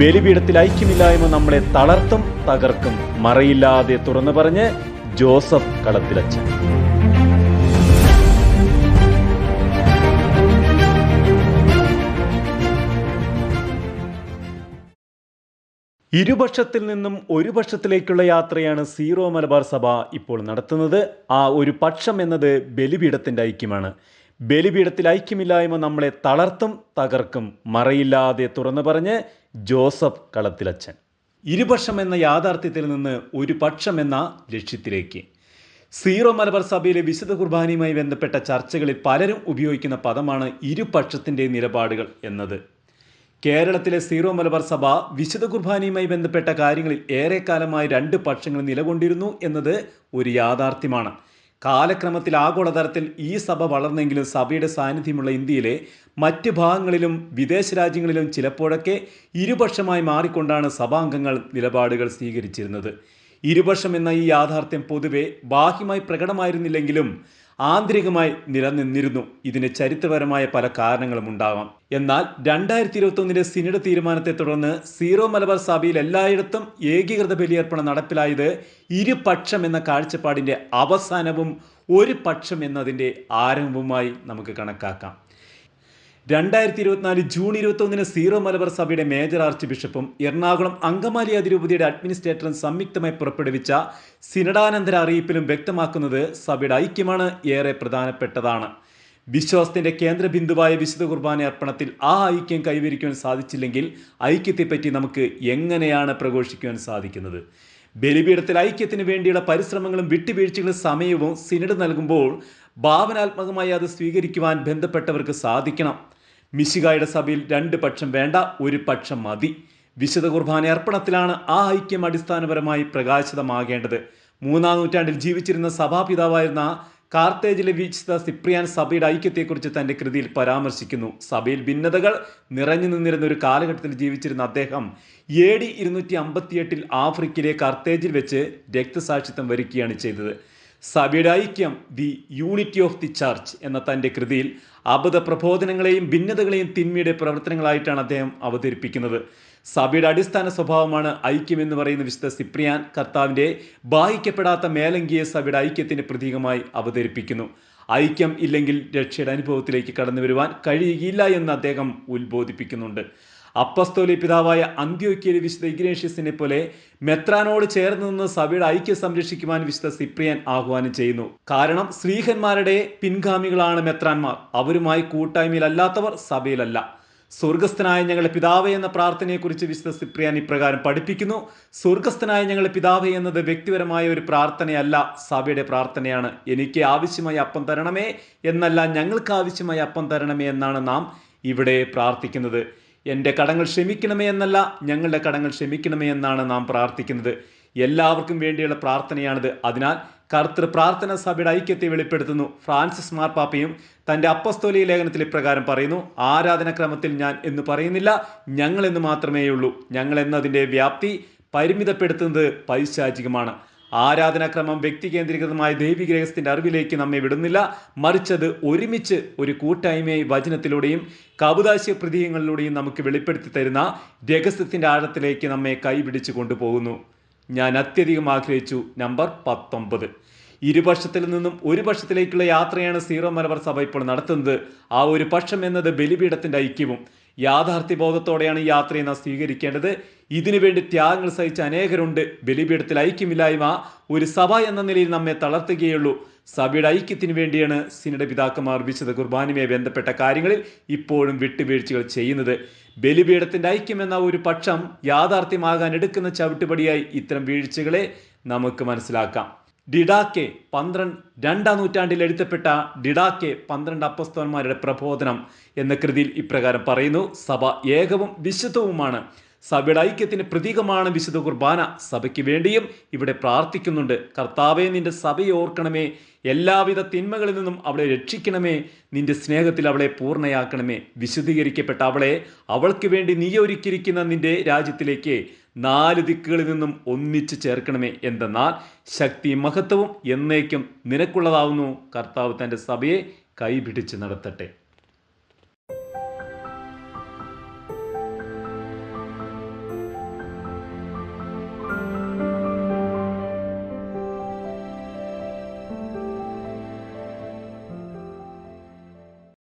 ബലിപീഠത്തിൽ ഐക്യമില്ലായ്മ നമ്മളെ തളർത്തും തകർക്കും. മറയില്ലാതെ തുറന്നു പറഞ്ഞ് ജോസഫ് കളത്തിലച്ചൻ. ഇരുപക്ഷത്തിൽ നിന്നും ഒരു പക്ഷത്തിലേക്കുള്ള യാത്രയാണ് സീറോ മലബാർ സഭ ഇപ്പോൾ നടത്തുന്നത്. ആ ഒരു പക്ഷം എന്നത് ബലിപീഠത്തിന്റെ ഐക്യമാണ്. ബലിപീഠത്തിൽ ഐക്യമില്ലായ്മ നമ്മളെ തളർത്തും തകർക്കും മറയില്ലാതെ തുറന്നു പറഞ്ഞ് ജോസഫ് കളത്തിലച്ചൻ ഇരുപക്ഷം എന്ന യാഥാർത്ഥ്യത്തിൽ നിന്ന് ഒരു പക്ഷം എന്ന ലക്ഷ്യത്തിലേക്ക്. സീറോ മലബാർ സഭയിലെ വിശുദ്ധ കുർബാനയുമായി ബന്ധപ്പെട്ട ചർച്ചകളിൽ പലരും ഉപയോഗിക്കുന്ന പദമാണ് ഇരുപക്ഷത്തിന്റെ നിലപാടുകൾ എന്നത്. കേരളത്തിലെ സീറോ മലബാർ സഭ വിശുദ്ധ കുർബാനയുമായി ബന്ധപ്പെട്ട കാര്യങ്ങളിൽ ഏറെക്കാലമായി രണ്ട് പക്ഷങ്ങൾ നിലകൊണ്ടിരുന്നു എന്നത് ഒരു യാഥാർത്ഥ്യമാണ്. കാലക്രമത്തിൽ ആഗോളതലത്തിൽ ഈ സഭ വളർന്നെങ്കിലും സഭയുടെ സാന്നിധ്യമുള്ള ഇന്ത്യയിലെ മറ്റ് ഭാഗങ്ങളിലും വിദേശ രാജ്യങ്ങളിലും ചിലപ്പോഴൊക്കെ ഇരുപക്ഷമായി മാറിക്കൊണ്ടാണ് സഭാംഗങ്ങൾ നിലപാടുകൾ സ്വീകരിച്ചിരുന്നത്. ഇരുപക്ഷം എന്ന ഈ യാഥാർത്ഥ്യം പൊതുവെ ബാഹ്യമായി പ്രകടമായിരുന്നില്ലെങ്കിലും ആന്തരികമായി നിലനിന്നിരുന്നു. ഇതിന് ചരിത്രപരമായ പല കാരണങ്ങളും ഉണ്ടാവാം. എന്നാൽ രണ്ടായിരത്തി ഇരുപത്തൊന്നിലെ സിനിഡ് തീരുമാനത്തെ തുടർന്ന് സീറോ മലബാർ സഭയിൽ എല്ലായിടത്തും ഏകീകൃത ബലിയർപ്പണം നടപ്പിലായത് ഇരുപക്ഷം എന്ന കാഴ്ചപ്പാടിന്റെ അവസാനവും ഒരു പക്ഷം എന്നതിന്റെ ആരംഭവുമായി നമുക്ക് കണക്കാക്കാം. രണ്ടായിരത്തി ഇരുപത്തിനാല് ജൂൺ ഇരുപത്തൊന്നിന് സീറോ മലബാർ സഭയുടെ മേജർ ആർച്ച് ബിഷപ്പും എറണാകുളം അങ്കമാലി അതിരൂപതയുടെ അഡ്മിനിസ്ട്രേറ്ററും സംയുക്തമായി പുറപ്പെടുവിച്ച സിനഡാനന്തര അറിയിപ്പിലും വ്യക്തമാക്കുന്നത് സഭയുടെ ഐക്യമാണ് ഏറെ പ്രധാനപ്പെട്ടതാണ്. വിശ്വാസത്തിന്റെ കേന്ദ്ര ബിന്ദുവായ വിശുദ്ധ കുർബാന അർപ്പണത്തിൽ ആ ഐക്യം കൈവരിക്കുവാൻ സാധിച്ചില്ലെങ്കിൽ ഐക്യത്തെപ്പറ്റി നമുക്ക് എങ്ങനെയാണ് പ്രഘോഷിക്കുവാൻ സാധിക്കുന്നത്? ബലിപീഠത്തിൽ ഐക്യത്തിന് വേണ്ടിയുള്ള പരിശ്രമങ്ങളും വിട്ടുവീഴ്ചകളും സമയവും സിനഡ് നൽകുമ്പോൾ ഭാവനാത്മകമായി അത് സ്വീകരിക്കുവാൻ ബന്ധപ്പെട്ടവർക്ക് സാധിക്കണം. മിശികായുടെ സഭയിൽ രണ്ട് പക്ഷം വേണ്ട ഒരു പക്ഷം മതി. വിശുദ്ധ കുർബാന അർപ്പണത്തിലാണ് ആ ഐക്യം അടിസ്ഥാനപരമായി പ്രകാശിതമാകേണ്ടത്. മൂന്നാം നൂറ്റാണ്ടിൽ ജീവിച്ചിരുന്ന സഭാപിതാവായിരുന്ന കാർത്തേജിലെ വീക്ഷിത സിപ്രിയാൻ സഭയുടെ ഐക്യത്തെക്കുറിച്ച് തന്റെ കൃതിയിൽ പരാമർശിക്കുന്നു. സഭയിൽ ഭിന്നതകൾ നിറഞ്ഞു നിന്നിരുന്ന ഒരു കാലഘട്ടത്തിൽ ജീവിച്ചിരുന്ന അദ്ദേഹം എ ഡി ഇരുന്നൂറ്റി അമ്പത്തിയെട്ടിൽ ആഫ്രിക്കയിലെ കാർത്തേജിൽ വെച്ച് രക്തസാക്ഷിത്വം വരിക്കുകയാണ് ചെയ്തത്. സഭയുടെ ഐക്യം the unity of the church എന്ന തന്റെ കൃതിയിൽ അബദ്ധ പ്രബോധനങ്ങളെയും ഭിന്നതകളെയും തിന്മയുടെ പ്രവർത്തനങ്ങളായിട്ടാണ് അദ്ദേഹം അവതരിപ്പിക്കുന്നത്. സഭയുടെ അടിസ്ഥാന സ്വഭാവമാണ് ഐക്യം എന്ന് പറയുന്ന വിശുദ്ധ സിപ്രിയാൻ കർത്താവിന്റെ ബാഹിക്കപ്പെടാത്ത മേലങ്കിയെ സഭയുടെ ഐക്യത്തിന്റെ പ്രതീകമായി അവതരിപ്പിക്കുന്നു. ഐക്യം ഇല്ലെങ്കിൽ രക്ഷയുടെ അനുഭവത്തിലേക്ക് കടന്നു വരുവാൻ കഴിയുകയില്ല എന്ന് അദ്ദേഹം ഉത്ബോധിപ്പിക്കുന്നുണ്ട്. അപ്പസ്തോലി പിതാവായ അന്ത്യോക്കിയയിലെ വിശുദ്ധ ഇഗ്നേഷ്യസിനെ പോലെ മെത്രാനോട് ചേർന്ന് നിന്ന് സഭയുടെ ഐക്യം സംരക്ഷിക്കുവാൻ വിശുദ്ധ സിപ്രിയൻ ആഹ്വാനം ചെയ്യുന്നു. കാരണം സ്ത്രീഹന്മാരുടെ പിൻഗാമികളാണ് മെത്രാന്മാർ. അവരുമായി കൂട്ടായ്മയിലല്ലാത്തവർ സഭയിലല്ല. സ്വർഗസ്ഥനായ ഞങ്ങളുടെ പിതാവ് എന്ന പ്രാർത്ഥനയെക്കുറിച്ച് വിശുദ്ധ സിപ്രിയൻ ഇപ്രകാരം പഠിപ്പിക്കുന്നു. സ്വർഗസ്ഥനായ ഞങ്ങളുടെ പിതാവ് എന്നത് വ്യക്തിപരമായ ഒരു പ്രാർത്ഥനയല്ല സഭയുടെ പ്രാർത്ഥനയാണ്. എനിക്ക് ആവശ്യമായ അപ്പം തരണമേ എന്നല്ല ഞങ്ങൾക്ക് ആവശ്യമായ അപ്പം തരണമേ എന്നാണ് നാം ഇവിടെ പ്രാർത്ഥിക്കുന്നത്. എന്റെ കടങ്ങൾ ക്ഷമിക്കണമേ എന്നല്ല ഞങ്ങളുടെ കടങ്ങൾ ക്ഷമിക്കണമേ എന്നാണ് നാം പ്രാർത്ഥിക്കുന്നത്. എല്ലാവർക്കും വേണ്ടിയുള്ള പ്രാർത്ഥനയാണിത്. അതിനാൽ കർത്തൃ പ്രാർത്ഥന സഭയുടെ ഐക്യത്തെ വെളിപ്പെടുത്തുന്നു. ഫ്രാൻസിസ് മാർപ്പാപ്പയും തന്റെ അപ്പസ്തോലിയ ലേഖനത്തിൽ ഇപ്രകാരം പറയുന്നു ആരാധനക്രമത്തിൽ ഞാൻ എന്ന് പറയുന്നില്ല ഞങ്ങളെന്ന് മാത്രമേ ഉള്ളൂ വ്യാപ്തി പരിമിതപ്പെടുത്തുന്നത് പൈശാചികമാണ്. ആരാധനാക്രമം വ്യക്തി കേന്ദ്രീകൃതമായ ദൈവികരഹസ്യത്തിന്റെ അറിവിലേക്ക് നമ്മെ വിടുന്നില്ല. മറിച്ചത് ഒരുമിച്ച് ഒരു കൂട്ടായ്മയായി വചനത്തിലൂടെയും കൗതാശയ പ്രതീകങ്ങളിലൂടെയും നമുക്ക് വെളിപ്പെടുത്തി തരുന്ന രഹസ്യത്തിന്റെ ആഴത്തിലേക്ക് നമ്മെ കൈപിടിച്ചു കൊണ്ടുപോകുന്നു. ഞാൻ അത്യധികം ആഗ്രഹിച്ചു. നമ്പർ പത്തൊമ്പത്. ഇരുപക്ഷത്തിൽ നിന്നും ഒരു പക്ഷത്തിലേക്കുള്ള യാത്രയാണ് സീറോ മലബാർ സഭ ഇപ്പോൾ നടത്തുന്നത്. ആ ഒരു പക്ഷം എന്നത് ബലിപീഠത്തിന്റെ ഐക്യവും യാഥാർത്ഥ്യ ബോധത്തോടെയാണ് ഈ യാത്രയെ നാം സ്വീകരിക്കേണ്ടത്. ഇതിനുവേണ്ടി ത്യാഗങ്ങൾ സഹിച്ച അനേകരുണ്ട്. ബലിപീഠത്തിൽ ഐക്യമില്ലായ്മ ഒരു സഭ എന്ന നിലയിൽ നമ്മെ തളർത്തുകയുള്ളൂ സഭയുടെ ഐക്യത്തിന് വേണ്ടിയാണ് സിനഡ് പിതാക്കന്മാർ അർപ്പിച്ചത് കുർബാനുമായി ബന്ധപ്പെട്ട കാര്യങ്ങളിൽ ഇപ്പോഴും വിട്ടുവീഴ്ചകൾ ചെയ്യുന്നത്. ബലിപീഠത്തിന്റെ ഐക്യം എന്ന ഒരു പക്ഷം യാഥാർത്ഥ്യമാകാൻ എടുക്കുന്ന ചവിട്ടുപടിയായി ഇത്തരം വീഴ്ചകളെ നമുക്ക് മനസ്സിലാക്കാം. ഡിഡാക്കെ പന്ത്രണ്ട് രണ്ടാം നൂറ്റാണ്ടിൽ എഴുതപ്പെട്ട ഡിഡാക്കെ പന്ത്രണ്ട് അപ്പസ്തോന്മാരുടെ പ്രബോധനം എന്ന കൃതിയിൽ ഇപ്രകാരം പറയുന്നു സഭ ഏകവും വിശുദ്ധവുമാണ്. സഭയുടെ ഐക്യത്തിന് പ്രതീകമാണ് വിശുദ്ധ കുർബാന. സഭയ്ക്ക് വേണ്ടിയും ഇവിടെ പ്രാർത്ഥിക്കുന്നുണ്ട്. കർത്താവെ നിന്റെ സഭയെ ഓർക്കണമേ. എല്ലാവിധ തിന്മകളിൽ നിന്നും അവളെ രക്ഷിക്കണമേ. നിന്റെ സ്നേഹത്തിൽ അവളെ പൂർണയാക്കണമേ. വിശുദ്ധീകരിക്കപ്പെട്ട അവളെ അവൾക്ക് വേണ്ടി നീ ഒരുക്കിയിരിക്കുന്ന നിന്റെ രാജ്യത്തിലേക്ക് നാല് ദിക്കുകളിൽ നിന്നും ഒന്നിച്ചു ചേർക്കണമേ. എന്തെന്നാൽ ശക്തി മഹത്വവും എന്നേക്കും നിനക്കുള്ളതാവുന്നു. കർത്താവ് തന്റെ സഭയെ കൈപിടിച്ച് നടത്തട്ടെ.